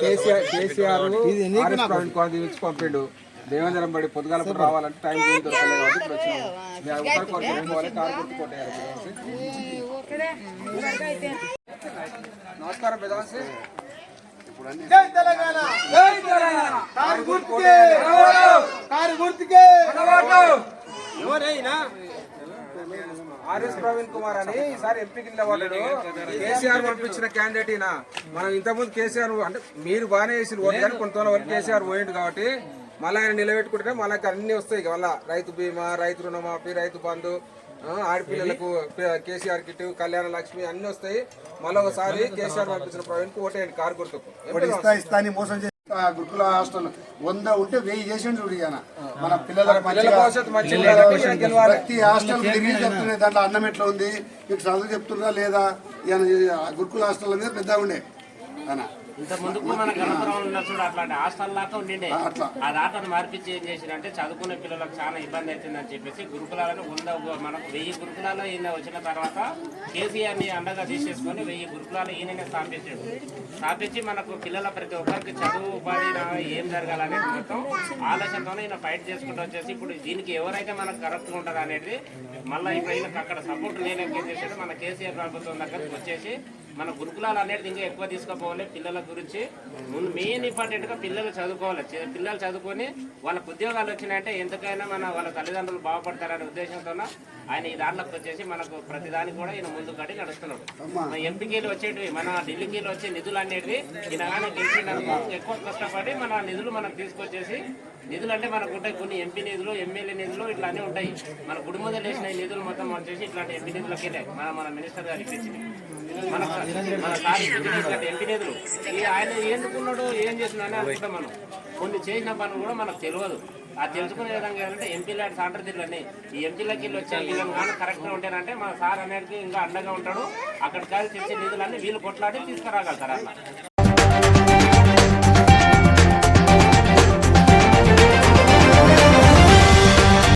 కేసీఆర్ పంపిండు. దేవేంద్రం బడి పొద్దుగాల రావాలంటే టైం దొరకలేదు కాబట్టి ఇప్పుడు. నమస్కారం బెదాన్సి జై తెలంగాణ. జై తెలంగాణ. కారు గుర్తుకే. కారు గుర్తుకే. ఎవరైనా ఆర్ఎస్ ప్రవీణ్ కుమార్ అని ఈసారి ఎంపీకి నిలబడ్డాడు కేసీఆర్ పంపించిన క్యాండిడేట్ ఈయన మనం ఇంతకుముందు కేసీఆర్ అంటే మీరు బాగానే వేసిన ఓటు కానీ కొంత వరకు కేసీఆర్ పోయిండు కాబట్టి మళ్ళీ ఆయన నిలబెట్టుకుంటే మనకి అన్ని వస్తాయి. మళ్ళా రైతు బీమా రైతు రుణమాఫీ రైతు బంధు ఆడపిల్లలకు కేసీఆర్ కిట్ కళ్యాణ లక్ష్మి అన్ని వస్తాయి. మళ్ళీ ఒకసారి కేసీఆర్ పంపించిన ప్రవీణ్కు ఓటేయండి కారు గుర్తుకు. గురుకుల హాస్టల్ వంద ఉంటే వెయ్యి చేసిండు చూడు ఈయన. మన పిల్లలకు పిల్లల మంచిగా ప్రతి హాస్టల్ తిరిగి చెప్తున్నాయి దాంట్లో అన్నం ఎట్లా ఉంది? మీకు చదువు చెప్తున్నా లేదా? ఈయన గురుకుల హాస్టల్ అనేది పెద్దగా ఉండే. ఆయన ఇంత ముందుకు మన గణపురం ఉన్న చూడు అట్లాంటి హాస్టల్ లాగా ఉండిండే. ఆ దాటను మార్పించి ఏం చేసిరంటే చదువుకునే పిల్లలకు చాలా ఇబ్బంది అవుతుందని చెప్పేసి గురుకులాలను వంద మనకు వెయ్యి గురుకులాలు ఈయన వచ్చిన తర్వాత కేసీఆర్ని అండగా తీసేసుకొని వెయ్యి గురుకులాలు ఈయననే స్థాపించాడు. స్థాపించి మనకు పిల్లల ప్రతి ఒక్కరికి చదువు ఉపాధి ఏం జరగాలనేది మొత్తం ఆలోచనతోనే ఈయన ఫైట్ చేసుకుంటూ వచ్చేసి ఇప్పుడు దీనికి ఎవరైతే మనకు కరెక్ట్ ఉంటుంది అనేది మళ్ళీ ఇప్పుడు ఈయనకు అక్కడ సపోర్ట్ లేనకి ఏం చేశాడు? మన కేసీఆర్ ప్రభుత్వం దగ్గరికి వచ్చేసి మన గురుకులాలు అనేది ఇంకా ఎక్కువ తీసుకుపోవాలి పిల్లల గురించి. ముందు మెయిన్ ఇంపార్టెంట్గా పిల్లలు చదువుకోవాలి. పిల్లలు చదువుకొని వాళ్ళకు ఉద్యోగాలు వచ్చినాయంటే ఎంతకైనా మన వాళ్ళ తల్లిదండ్రులు బాగుపడతారనే ఉద్దేశంతో ఆయన ఈ దాంట్లోకి వచ్చేసి మనకు ప్రతిదానికి కూడా ఈయన ముందు కట్టి నడుస్తున్నాడు. మన ఎంపీకీలు వచ్చేటివి మన ఢిల్లీకీలు వచ్చే నిధులు అనేటివి ఈయన కానీ గెలిచినందుకు ఎక్కువ కష్టపడి మన నిధులు మనకు తీసుకొచ్చేసి నిధులు అంటే మనకు ఉంటాయి కొన్ని ఎంపీ నిధులు ఎమ్మెల్యే నిధులు ఇట్లా అన్నీ ఉంటాయి. మన కుటుంబంలో లేచిన ఈ నిధులు మొత్తం వచ్చేసి ఇట్లాంటి ఎంపీ నిధులకి మన మన మినిస్టర్ గారికి ఇచ్చింది మన ఎంపీ నిధులు ఈ ఆయన ఎందుకున్నాడు? ఏం చేస్తున్నాడని అనుకుంటాం మనం కొన్ని చేసిన పనులు కూడా మనకు తెలియదు ఆ తెలుసుకునే విధంగా ఏంటంటే ఎంపీ లాంటి సాంట్రదిల్లని ఈ ఎంపీలకి వెళ్ళి వచ్చే వీళ్ళని కానీ కరెక్ట్గా ఉంటేనంటే మన సార్ అనేది ఇంకా అండగా ఉంటాడు అక్కడికి కాదు తెచ్చే నిధులన్నీ వీళ్ళు కొట్లాడి తీసుకురాగలుగుతారు అట్లా